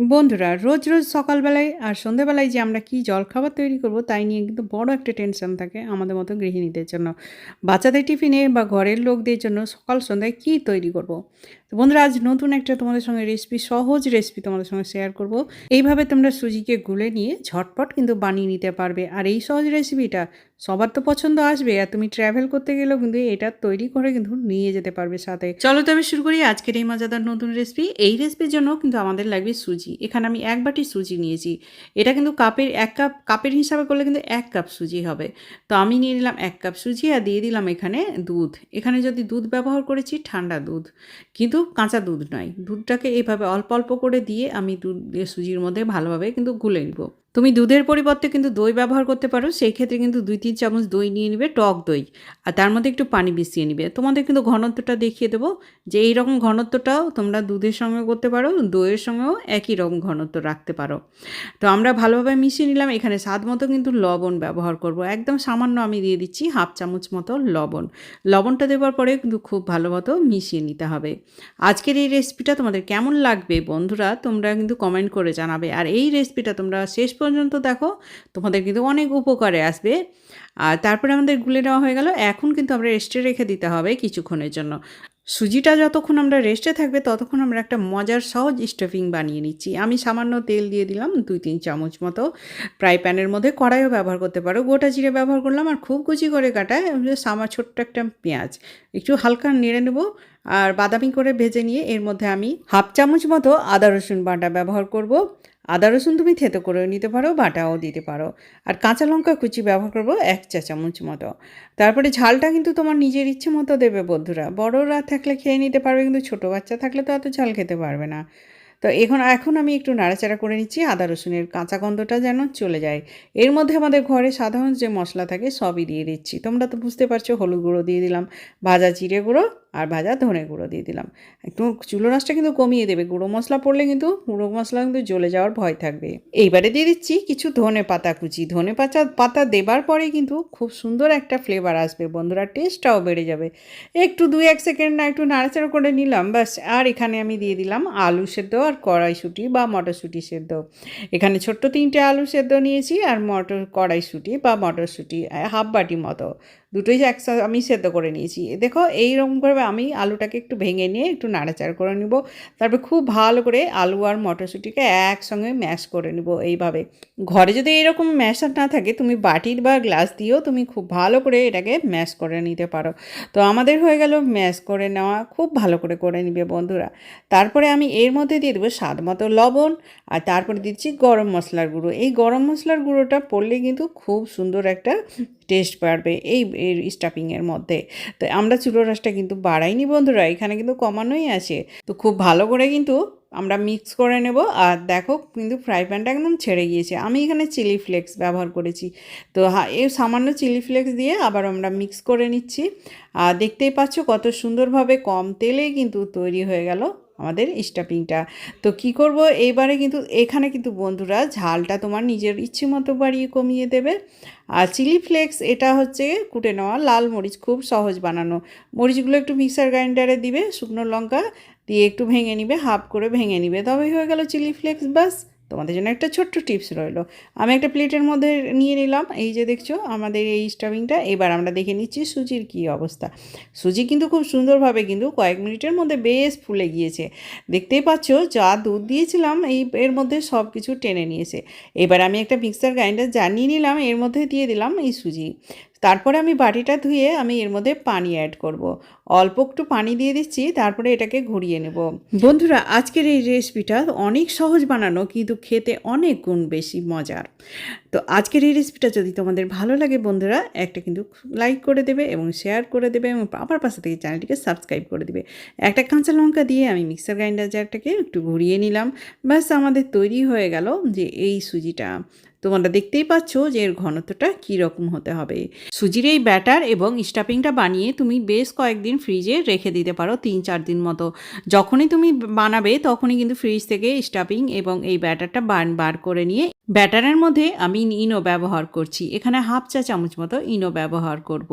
বন্ধুরা, রোজ রোজ সকালবেলায় আর সন্ধেবেলায় যে আমরা কি জলখাবার তৈরি করব তাই নিয়ে কিন্তু বড় একটা টেনশন থাকে আমাদের মতো গৃহিণীদের জন্য। বাচ্চাদের টিফিনে বা ঘরের লোকদের জন্য সকাল সন্ধ্যায় কি তৈরি করব। তো বন্ধুরা, আজ নতুন একটা তোমাদের সঙ্গে রেসিপি সহজ রেসিপি তোমাদের সঙ্গে শেয়ার করব। এইভাবে তোমরা সুজিকে গুলে নিয়ে ঝটপট কিন্তু বানিয়ে নিতে পারবে। আর এই সহজ রেসিপিটা সবার তো পছন্দ আসবে আর তুমি ট্রাভেল করতে গেলেও কিন্তু এটা তৈরি করে কিন্তু নিয়ে যেতে পারবে সাথে। চলো তবে শুরু করি আজকের এই মজাদার নতুন রেসিপি এই রেসিপির জন্য কিন্তু আমাদের লাগবে সুজি। এখানে আমি এক বাটি সুজি নিয়েছি। এটা কিন্তু কাপের এক কাপ, কাপের হিসাবে করলে কিন্তু এক কাপ সুজি হবে। তো আমি নিয়ে নিলাম এক কাপ সুজি আর দিয়ে দিলাম এখানে দুধ। এখানে যদি দুধ ব্যবহার করেছি ঠান্ডা দুধ। কিন্তু কাঁচা দুধ নয়। দুধটাকে এইভাবে অল্প অল্প করে দিয়ে আমি দুধ সুজির মধ্যে ভালোভাবে কিন্তু গুলে নিব। তুমি দুধের পরিবর্তে কিন্তু দই ব্যবহার করতে পারো সেই ক্ষেত্রে কিন্তু দুই তিন চামচ দই নিয়ে নিবে, টক দই। আর তার মধ্যে একটু পানি মিশিয়ে নিবে। তোমাদের কিন্তু ঘনত্বটা দেখিয়ে দেবো যে এই রকম ঘনত্বটাও তোমরা দুধের সঙ্গে করতে পারো, দইয়ের সঙ্গেও একই রকম ঘনত্ব রাখতে পারো। তো আমরা ভালোভাবে মিশিয়ে নিলাম, এখানে স্বাদ মতো কিন্তু লবণ ব্যবহার করব। একদম সামান্য আমি দিয়ে দিচ্ছি হাফ চামচ মতো লবণ। লবণটা দেওয়ার পরে কিন্তু খুব ভালো মতো মিশিয়ে নিতে হবে। আজকের এই রেসিপিটা তোমাদের কেমন লাগবে বন্ধুরা, তোমরা কিন্তু কমেন্ট করে জানাবে। আর এই রেসিপিটা তোমরা শেষ পর্যন্ত দেখো, তোমাদের কিন্তু অনেক উপকারে আসবে। আর তারপরে আমাদের গুলে নেওয়া হয়ে গেল। এখন কিন্তু আমরা রেস্টে রেখে দিতে হবে কিছুক্ষণের জন্য। সুজিটা যতক্ষণ আমরা রেস্টে থাকবে, ততক্ষণ আমরা একটা মজার সহজ স্টাফিং বানিয়ে নিচ্ছি। আমি সামান্য তেল দিয়ে দিলাম দুই তিন চামচ মতো। ফ্রাই প্যানের মধ্যে কড়াইও ব্যবহার করতে পারো। গোটা জিরে ব্যবহার করলাম আর খুব কুচি করে কাটায় সামা ছোট্ট একটা পেঁয়াজ। একটু হালকা নেড়ে নেব। আর বাদামি করে ভেজে নিয়ে এর মধ্যে আমি হাফ চামচ মতো আদা রসুন বাটা ব্যবহার করব। আদা রসুন তুমি থেতো করেও নিতে পারো, বাটাও দিতে পারো। আর কাঁচা লঙ্কা কুচি ব্যবহার করব এক চা চামচ মতো। তারপরে ঝালটা কিন্তু তোমার নিজের ইচ্ছে মতো দেবে বন্ধুরা। বড়রা থাকলে খেয়ে নিতে পারবে, কিন্তু ছোটো বাচ্চা থাকলে তো এত ঝাল খেতে পারবে না। তো এখন এখন আমি একটু নাড়াচাড়া করে নিচ্ছি, আদা রসুনের কাঁচা গন্ধটা যেন চলে যায়। এর মধ্যে আমাদের ঘরে সাধারণ যে মশলা থাকে সবই দিয়ে দিচ্ছি। তোমরা তো বুঝতে পারছ, হলুদ গুঁড়ো দিয়ে দিলাম, ভাজা জিরে গুঁড়ো আর ভাজা ধনে গুঁড়ো দিয়ে দিলাম। একটু চুলো রাসটা কিন্তু কমিয়ে দেবে, গুঁড়ো মশলা পড়লে কিন্তু গুঁড়ো মশলা কিন্তু জ্বলে যাওয়ার ভয় থাকবে। এইবারে দিয়ে দিচ্ছি কিছু ধনে পাতা কুচি। ধনে পাতা পাতা দেবার পরে কিন্তু খুব সুন্দর একটা ফ্লেভার আসবে বন্ধুরা টেস্টটাও বেড়ে যাবে। একটু দুই এক সেকেন্ড না, একটু নাড়াচাড়া করে নিলাম, ব্যাস। আর এখানে আমি দিয়ে দিলাম আলু সেদ্ধ আর কড়াইশুঁটি বা মটরশুঁটি সেদ্ধ। এখানে ছোট্ট তিনটে আলু সেদ্ধ নিয়েছি আর মটর, কড়াইশুঁটি বা মটরশুঁটি হাফ বাটি মতো। দুটোই একসাথে আমি সেদ্ধ করে নিয়েছি। দেখো এইরকম করে আমি আলুটাকে একটু ভেঙে নিয়ে একটু নাড়াচাড়া করে নিব। তারপর খুব ভালো করে আলু আর মটরশুঁটিকে একসঙ্গে ম্যাশ করে নিব এইভাবে। ঘরে যদি এইরকম ম্যাশার না থাকে, তুমি বাটির বা গ্লাস দিয়েও তুমি খুব ভালো করে এটাকে ম্যাশ করে নিতে পারো। তো আমাদের হয়ে গেল ম্যাশ করে নেওয়া, খুব ভালো করে করে নিবে বন্ধুরা। তারপরে আমি এর মধ্যে দিয়ে দেবো স্বাদ মতো লবণ, আর তারপরে দিচ্ছি গরম মশলার গুঁড়ো। এই গরম মশলার গুঁড়োটা পড়লে কিন্তু খুব সুন্দর একটা টেস্ট বাড়বে এই স্টাফিংয়ের মধ্যে। তো আমরা চুলো রসটা কিন্তু বাড়াইনি বন্ধুরা, এখানে কিন্তু কমানোই আছে। তো খুব ভালো করে কিন্তু আমরা মিক্স করে নেব আর দেখো কিন্তু ফ্রাই প্যানটা একদম ছেড়ে গিয়েছে। আমি এখানে চিলি ফ্লেক্স ব্যবহার করেছি। তো এই সামান্য চিলি ফ্লেক্স দিয়ে আবার আমরা মিক্স করে নিচ্ছি। আর দেখতেই পাচ্ছ কত সুন্দরভাবে কম তেলেই কিন্তু তৈরি হয়ে গেল। আমাদের স্টাফিংটা। তো কি করব? এইবারে কিন্তু, এখানে কিন্তু বন্ধুরা ঝালটা তোমার নিজের ইচ্ছে মতো বাড়িয়ে কমিয়ে দেবে। আর চিলি ফ্লেক্স, এটা হচ্ছে কুটে নেওয়া লাল মরিচ, খুব সহজ বানানো। মরিচগুলো একটু মিক্সার গ্রাইন্ডারে দিবে, শুকনো লঙ্কা দিয়ে একটু ভেঙে নিবে, হাফ করে ভেঙে নিবে। তবে হয়ে গেল চিলি ফ্লেক্স, বাস। তোমাদের জন্য একটা ছোট্ট টিপস রইল। আমি একটা প্লেটের মধ্যে নিয়ে নিলাম। এই যে দেখছ, আমাদের এই স্টাভিংটা এবার আমরা দেখে নিচ্ছি সুজির কী অবস্থা। সুজি কিন্তু খুব সুন্দরভাবে কিন্তু কয়েক মিনিটের মধ্যে বেশ ফুলে গিয়েছে। দেখতেই পাচ্ছ, যা দুধ দিয়েছিলাম, এই এর মধ্যে সব কিছু টেনে নিয়েছে। এবার আমি একটা মিক্সার গ্রাইন্ডার জানিয়ে নিলাম। এর মধ্যে দিয়ে দিলাম এই সুজি। তারপরে আমি বাটিটা ধুয়ে আমি এর মধ্যে পানি অ্যাড করব। অল্প একটু পানি দিয়ে দিচ্ছি, তারপরে এটাকে ঘুরিয়ে নেব। বন্ধুরা, আজকের এই রেসিপিটা অনেক সহজ বানানো, কিন্তু খেতে অনেক গুণ বেশি মজার। তো আজকের এই রেসিপিটা যদি তোমাদের ভালো লাগে বন্ধুরা, একটা কিন্তু লাইক করে দেবে এবং শেয়ার করে দেবে এবং আবার পাশে থেকে চ্যানেলটিকে সাবস্ক্রাইব করে দেবে। একটা কাঁচা লঙ্কা দিয়ে আমি মিক্সার গ্রাইন্ডার জারটাকে একটু ঘুরিয়ে নিলাম। ব্যাস, আমাদের তৈরি হয়ে গেল যে এই সুজিটা। তোমরা দেখতেই পাচ্ছ যে এর ঘনত্বটা কী রকম হতে হবে। সুজির এই ব্যাটার এবং স্টাফিংটা বানিয়ে তুমি বেশ কয়েকদিন ফ্রিজে রেখে দিতে পারো তিন চার দিন মতো। যখনই তুমি বানাবে তখনই কিন্তু ফ্রিজ থেকে স্টাফিং এবং এই ব্যাটারটা বার বার করে নিয়ে ব্যাটারের মধ্যে আমি ইনো ব্যবহার করছি। এখানে হাফ চা চামচ মতো ইনো ব্যবহার করব।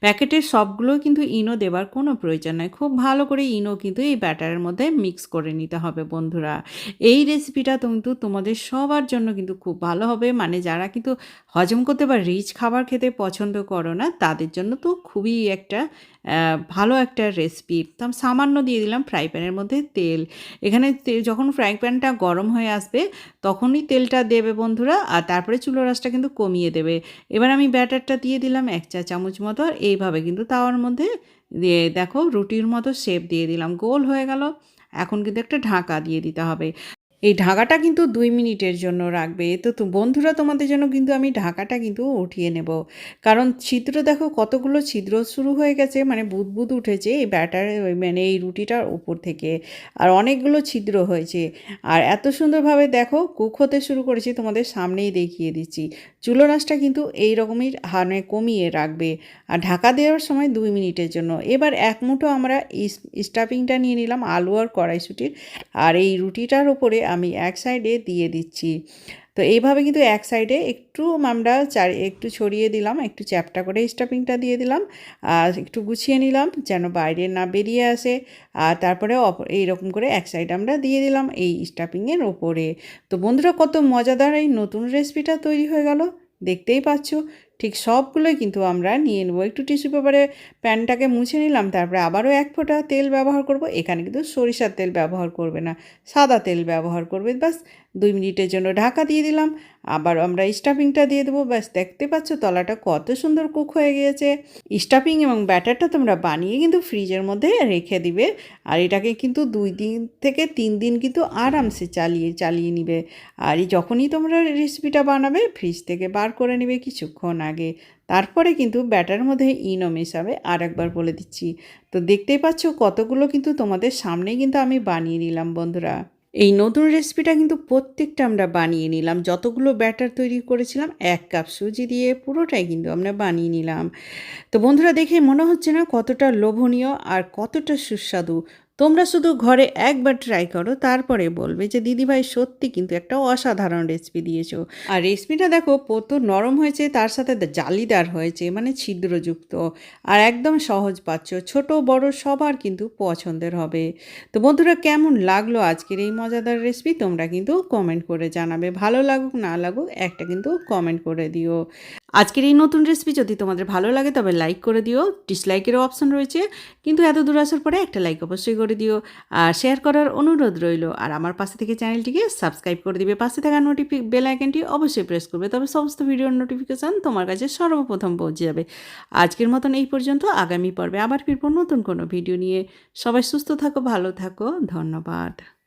প্যাকেটের সবগুলো কিন্তু ইনো দেওয়ার কোনো প্রয়োজন নয় খুব ভালো করে ইনো কিন্তু এই ব্যাটারের মধ্যে মিক্স করে নিতে হবে বন্ধুরা। এই রেসিপিটা কিন্তু তোমাদের সবার জন্য কিন্তু খুব ভালো হবে। মানে যারা কিন্তু হজম করতে বা রিচ খাবার খেতে পছন্দ করো না, তাদের জন্য তো খুবই একটা ভালো একটা রেসিপি তো আমি সামান্য দিয়ে দিলাম ফ্রাই প্যানের মধ্যে তেল। এখানে যখন ফ্রাই প্যানটা গরম হয়ে আসবে, তখনই তেলটা দেবে বন্ধুরা, আর তারপরে চুলো রাসটা কিন্তু কমিয়ে দেবে। এবার আমি ব্যাটারটা দিয়ে দিলাম এক চা চামচ মতো, আর এইভাবে কিন্তু তাওয়ার মধ্যে দিয়ে দেখো রুটির মতো শেপ দিয়ে দিলাম। গোল হয়ে গেল। এখন কিন্তু একটা ঢাকা দিয়ে দিতে হবে। এই ঢাকাটা কিন্তু দুই মিনিটের জন্য রাখবে। তো তো, বন্ধুরা, তোমাদের জন্য কিন্তু আমি ঢাকাটা কিন্তু উঠিয়ে নেব। কারণ ছিদ্র দেখো, কতগুলো ছিদ্র শুরু হয়ে গেছে মানে বুদবুদ উঠেছে এই ব্যাটার মানে এই রুটিটার উপর থেকে। আর অনেকগুলো ছিদ্র হয়েছে। আর এত সুন্দরভাবে দেখো, কুক হতে শুরু করেছি, তোমাদের সামনেই দেখিয়ে দিচ্ছি। চুলো রাসটা কিন্তু এই রকমই হানে কমিয়ে রাখবে। আর ঢাকা দেওয়ার সময় দুই মিনিটের জন্য। এবার এক মুঠো আমরা স্টাফিংটা নিয়ে নিলাম আলু আর কড়াইশুটির। আর এই রুটিটার ওপরে আমি এক সাইডে দিয়ে দিচ্ছি। তো এইভাবে কিন্তু এক সাইডে একটু আমরা চার, একটু ছড়িয়ে দিলাম, একটু চ্যাপটা করে স্টাফিংটা দিয়ে দিলাম, আর একটু গুছিয়ে নিলাম যেন বাইরে না বেরিয়ে আসে। আর তারপরে এইরকম করে এক সাইড আমরা দিয়ে দিলাম এই স্টাফিংয়ের ওপরে। তো বন্ধুরা কত মজাদার এই নতুন রেসিপিটা তৈরি হয়ে গেল। দেখতেই পাচ্ছ। ঠিক সবগুলোই কিন্তু আমরা নিয়ে নেব। একটু টিস্যু পেপারে প্যানটাকে মুছে নিলাম, তারপরে আবারও এক ফোঁটা তেল ব্যবহার করব। এখানে কিন্তু সরিষার তেল ব্যবহার করবে না, সাদা তেল ব্যবহার করবে। ব্যাস, দুই মিনিটের জন্য ঢাকা দিয়ে দিলাম। আবার আমরা স্টাফিংটা দিয়ে দেবো। ব্যাস, দেখতে পাচ্ছ তলাটা কত সুন্দর কুক হয়ে গিয়েছে। স্টাফিং এবং ব্যাটারটা তোমরা বানিয়ে কিন্তু ফ্রিজের মধ্যে রেখে দিবে। আর এটাকে কিন্তু দুই দিন থেকে তিন দিন কিন্তু আরামসে চালিয়ে চালিয়ে নিবে। আর যখনই তোমরা রেসিপিটা বানাবে, ফ্রিজ থেকে বার করে নেবে কিছুক্ষণ আগে। তারপরে কিন্তু ব্যাটার মধ্যে ইনো মেশাবে আর একবার বলে দিচ্ছি। তো দেখতেই পাচ্ছ কতগুলো কিন্তু তোমাদের সামনেই কিন্তু আমি বানিয়ে নিলাম বন্ধুরা। এই নতুন রেসিপিটা কিন্তু প্রত্যেকটা আমরা বানিয়ে নিলাম। যতগুলো ব্যাটার তৈরি করেছিলাম, এক কাপ সুজি দিয়ে পুরোটাই কিন্তু আমরা বানিয়ে নিলাম। তো বন্ধুরা দেখে মনে হচ্ছে না কতটা লোভনীয় আর কতটা সুস্বাদু। তোমরা শুধু ঘরে একবার ট্রাই করো, তারপরে বলবে যে, দিদিভাই, সত্যি কিন্তু একটা অসাধারণ রেসিপি দিয়েছ। আর রেসিপিটা দেখো কত নরম হয়েছে, তার সাথে জালিদার হয়েছে মানে ছিদ্রযুক্ত, আর একদম সহজ পাচ্ছ, ছোট বড় সবার কিন্তু পছন্দের হবে। তো বন্ধুরা, কেমন লাগল আজকের এই মজাদার রেসিপি তোমরা কিন্তু কমেন্ট করে জানাবে, ভালো লাগুক না লাগুক, একটা কিন্তু কমেন্ট করে দিও। আজকের এই নতুন রেসিপি যদি তোমাদের ভালো লাগে, তবে লাইক করে দিও। ডিসলাইকেরও অপশন রয়েছে। কিন্তু এত দূর আসার পরে একটা লাইক অবশ্যই করে দিও। আর শেয়ার করার অনুরোধ রইল। আর আমার পাশে থেকে চ্যানেলটিকে সাবস্ক্রাইব করে দিবে। পাশে থাকা নোটিফি বেল আইকনটি অবশ্যই প্রেস করবে। তবে সমস্ত ভিডিওর নোটিফিকেশান তোমার কাছে সর্বপ্রথম পৌঁছে যাবে। আজকের মতন এই পর্যন্ত। আগামী পর্বে আবার ফিরবো নতুন কোনো ভিডিও নিয়ে। সবাই সুস্থ থাকো, ভালো থাকো। ধন্যবাদ।